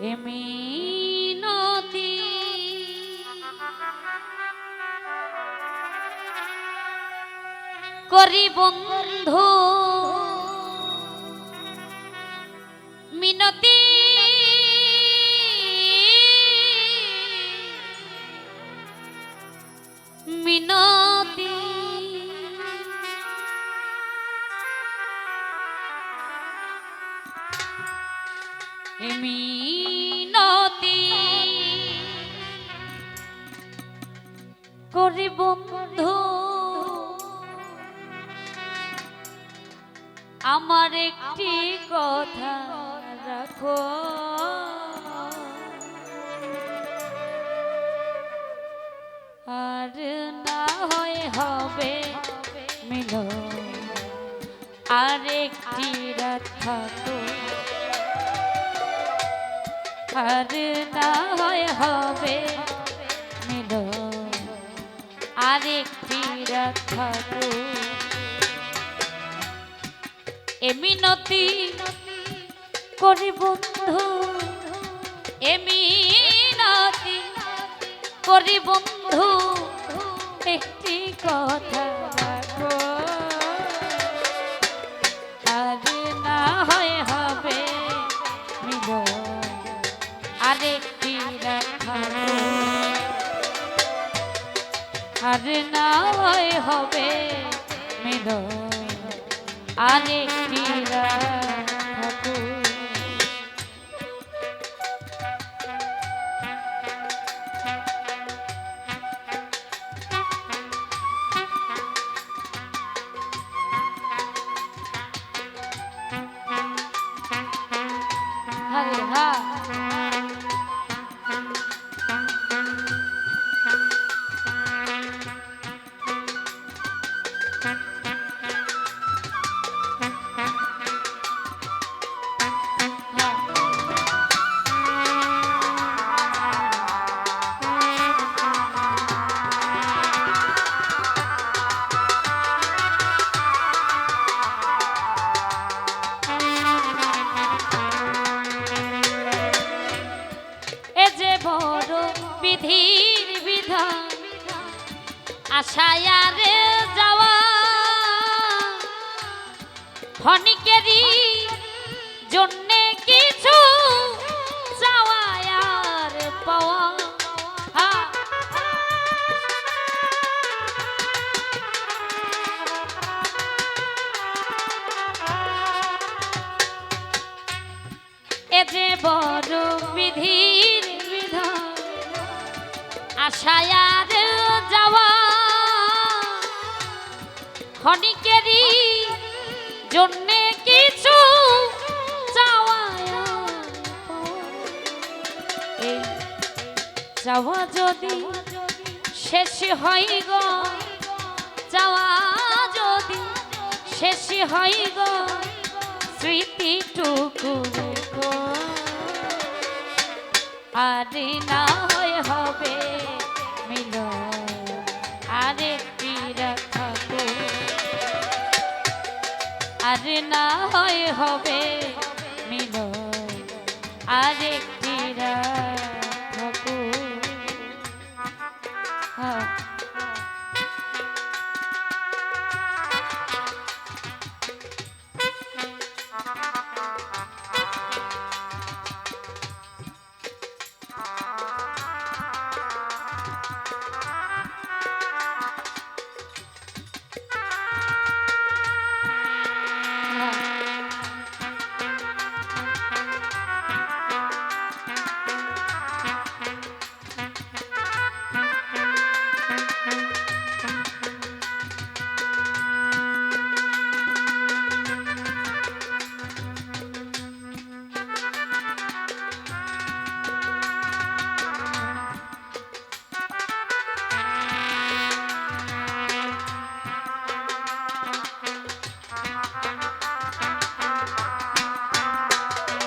এমিনতি। করি বন্ধু মিনতি করি বন্ধু। আমার একটি কথা রাখো। আর না হয় হবে মিল আর একটি রাত আর না হয় হবে। মিল। আর একটি রাত থাকো এমিনতি করি বন্ধু। এমিনতি করি বন্ধু। একটি কথা মিল আশায় আরে যাওয়া। কিছু পাওয়া। বড় বিধির বিধান আশায় ক্ষণিকেরই জন্যে কিছু। এই চাওয়া যদি শেষ হয় গো, চাওয়া যদি শেষ হয় গো, স্মৃতিটুকু আর না হয় হবে মিল আর না হয় হবে মিলন। আরেকটি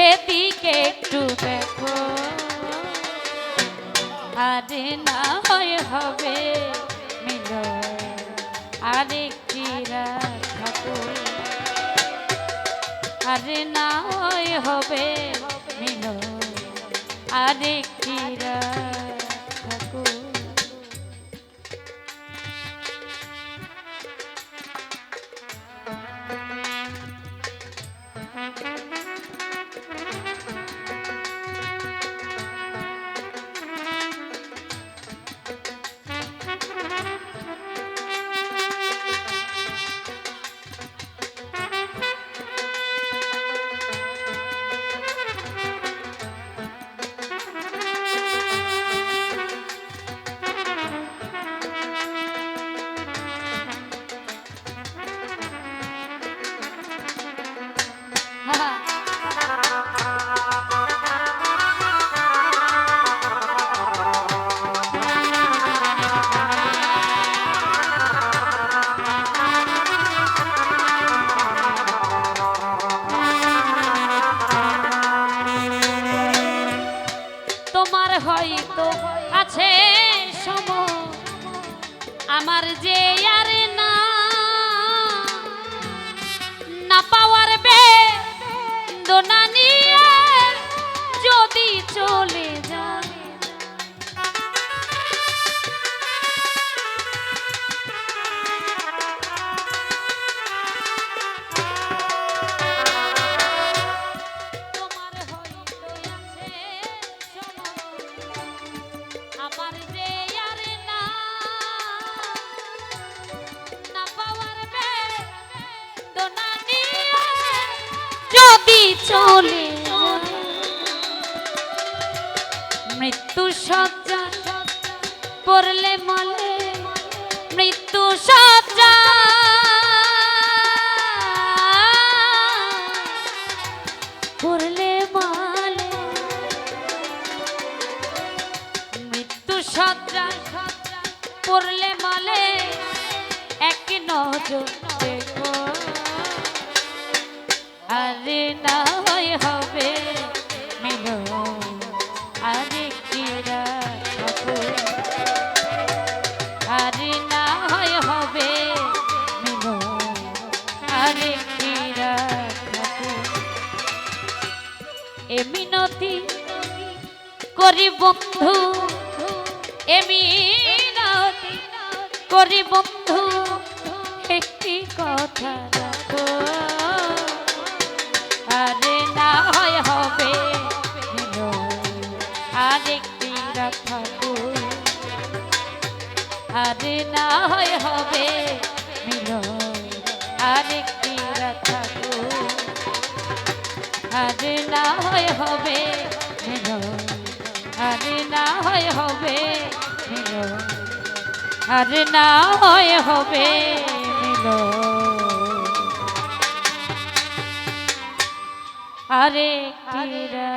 সেদিকে একটু দেখো। আরে না হয় হবে মিল আরেকটি ঠাকুর। আরে না হয় হবে মিল আরেকটি ঠাকুর না চলে মৃত্যু সজ্জা পড়লে মলে, মৃত্যু সজ্জা। পড়লে মালে, মৃত্যু সজ্জা পড়লে মালে। এক নজর আরে না হবে মিল আরে আরে না হবে মিল আরে কিরা এ মিনতি করি বন্ধু। এ মিনতি করি বন্ধু। একটি কথা রাখাবো আরে না হয় হবে মিলো আরেকটি রাখাবো আরে না হয় হবে মিলো আরে না হয় হবে মিলো আরে না হয় হবে মিলো আরে কিরা